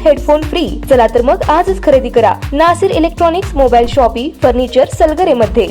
Headphone free. चला तर मग आजच खरेदी करा. Nasir electronics mobile shoppy furniture Salgare मध्ये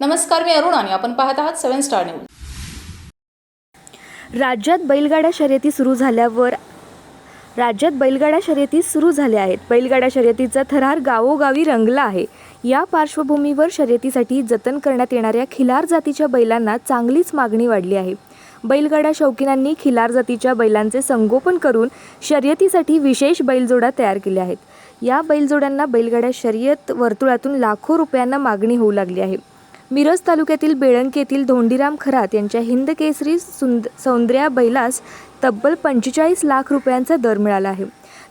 नमस्कार मी अरुण आणि आपण पाहत आहात सेव्हन स्टार न्यूज राज्यात बैलगाड्या शर्यती सुरू झाल्यावर राज्यात बैलगाड्या शर्यती सुरू झाल्या आहेत. बैलगाड्या शर्यतीचा थरार गावोगावी रंगला आहे. या पार्श्वभूमीवर शर्यतीसाठी जतन करण्यात येणाऱ्या खिलार जातीच्या बैलांना चांगलीच मागणी वाढली आहे. बैलगाडा शौकीनांनी खिलार जातीच्या बैलांचे संगोपन करून शर्यतीसाठी विशेष बैलजोडा तयार केल्या आहेत. या बैलजोड्यांना बैलगाड्या शर्यत वर्तुळातून लाखो रुपयांना मागणी होऊ लागली आहे. मिरज तालुक्यातील बेळंकी येथील धोंडीराम खरात यांच्या हिंद केसरी सुंद सौंदर्या बैलास तब्बल पंचेचाळीस लाख रुपयांचा दर मिळाला आहे.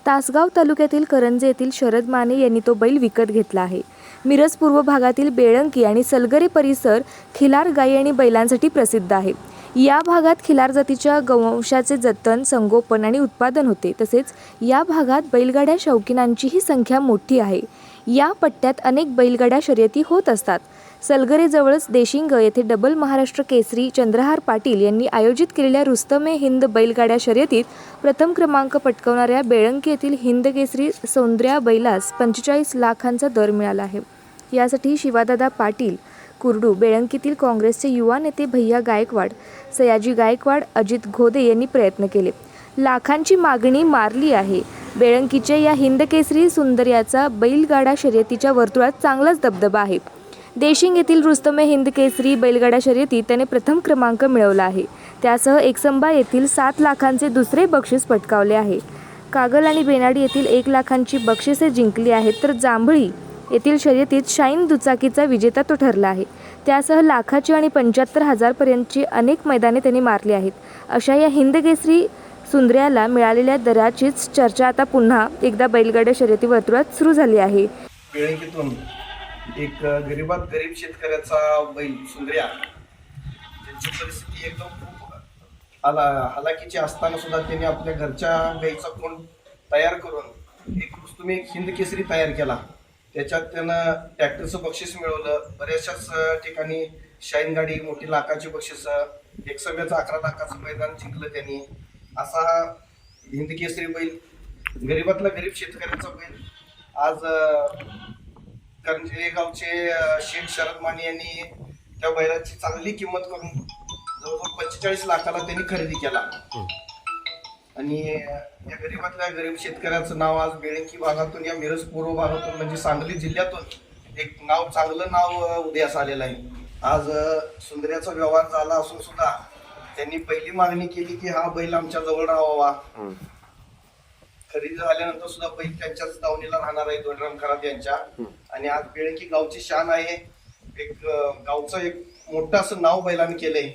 तासगाव तालुक्यातील करंजे येथील शरद माने यांनी तो बैल विकत घेतला आहे. मिरज पूर्व भागातील बेळंकी आणि सलगरे परिसर खिलार गायी आणि बैलांसाठी प्रसिद्ध आहे. या भागात खिलार जातीच्या गवंशाचे जतन संगोपन आणि उत्पादन होते. तसेच या भागात बैलगाड्या शौकीनांचीही संख्या मोठी आहे. या पट्ट्यात अनेक बैलगाड्या शर्यती होत असतात. सलगरेजवळच देशिंग येथे डबल महाराष्ट्र केसरी चंद्रहार पाटील यांनी आयोजित केलेल्या रुस्तमे हिंद बैलगाड्या शर्यतीत प्रथम क्रमांक पटकावणाऱ्या बेळंकी येथील हिंद केसरी सौंदर्या बैलास पंचेचाळीस लाखांचा दर मिळाला आहे. यासाठी शिवादादा पाटील कुर्डू बेळंकीतील काँग्रेसचे युवा नेते भैया गायकवाड सयाजी गायकवाड अजित घोदे यांनी प्रयत्न केले. लाखांची मागणी मारली आहे. बेळंकीच्या या हिंदकेसरी सुंदर्याचा बैलगाडा शर्यतीच्या वर्तुळात चांगलाच दबदबा आहे. देशिंग येथील रुस्तमे हिंद केसरी बैलगाडा शर्यतीत त्याने प्रथम क्रमांक मिळवला आहे. त्यासह एकसंबा येथील सात लाखांचे दुसरे बक्षीस पटकावले आहे. कागल आणि बेनाडी येथील एक लाखांची बक्षिसे जिंकली आहेत तर जांभळी येथील शर्यतीत शाईन दुचाकीचा विजेता तो ठरला आहे. त्यासह लाखाची आणि पंच्याहत्तर हजारपर्यंतची अनेक मैदाने त्यांनी मारली आहेत. अशा या हिंदकेसरी सुंदर्याला मिळालेल्या दराचीच चर्चा आता पुन्हा एकदा बैलगाड्या शर्यती वर्तुळात सुरू झाली आहे. बेळंकीतून एक गरीबात गरीब शेतकऱ्याचा बैल सुंदर्या त्यांची परिस्थिती एकदम खूप आला हलाखीची असताना सुद्धा त्यांनी आपल्या घरच्या गाईचा कोण तयार करून एक तुम्ही एक हिंद केसरी तयार केला. त्याच्यात त्यानं ट्रॅक्टरचं बक्षीस मिळवलं बऱ्याचशाच ठिकाणी शाईन गाडी मोठी लाखाची बक्षीस एकसभ्याचं अकरा लाखाचं मैदान जिंकलं त्यांनी. असा हा हिंद केसरी बैल गरीबातला गरीब शेतकऱ्यांचा बैल. आज करंजे गावचे शेठ शरद माने यांनी त्या बैलाची चांगली किंमत करून जवळजवळ पंचेचाळीस लाखाला त्यांनी खरेदी केला. आणि या गरीबातल्या गरीब शेतकऱ्याचं नाव आज बेळंकी भागातून या मिरज पूर्व भागातून म्हणजे सांगली जिल्ह्यातून एक नाव चांगलं नाव उदयास आलेलं आहे. आज सुंदर्याचा व्यवहार झाला असून सुद्धा त्यांनी पहिली मागणी केली की हा बैल आमच्या जवळ राहावा. खरेदी झाल्यानंतर सुद्धा बैल त्यांच्याच दावणीला राहणार आहे दोनराम खरात यांच्या. आणि आज बेळकी गावची शान आहे. एक अं, गावचं एक मोठं असं नाव बैलाने केलंय.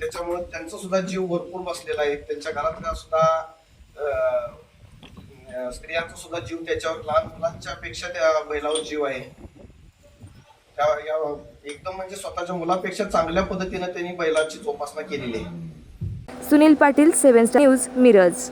त्याच्यामुळे त्यांचा सुद्धा जीव भरपूर बसलेला आहे. त्यांच्या घरातल्या सुद्धा अं, अं, स्त्रियांचा सुद्धा जीव त्याच्यावर लहान मुलांच्या पेक्षा त्या बैलावर जीव आहे. एकदम म्हणजे स्वतःच्या मुलापेक्षा चांगल्या पद्धतीने त्यांनी बैलाची जोपासना केलेली आहे. Sunil Patil seven star news Miraj.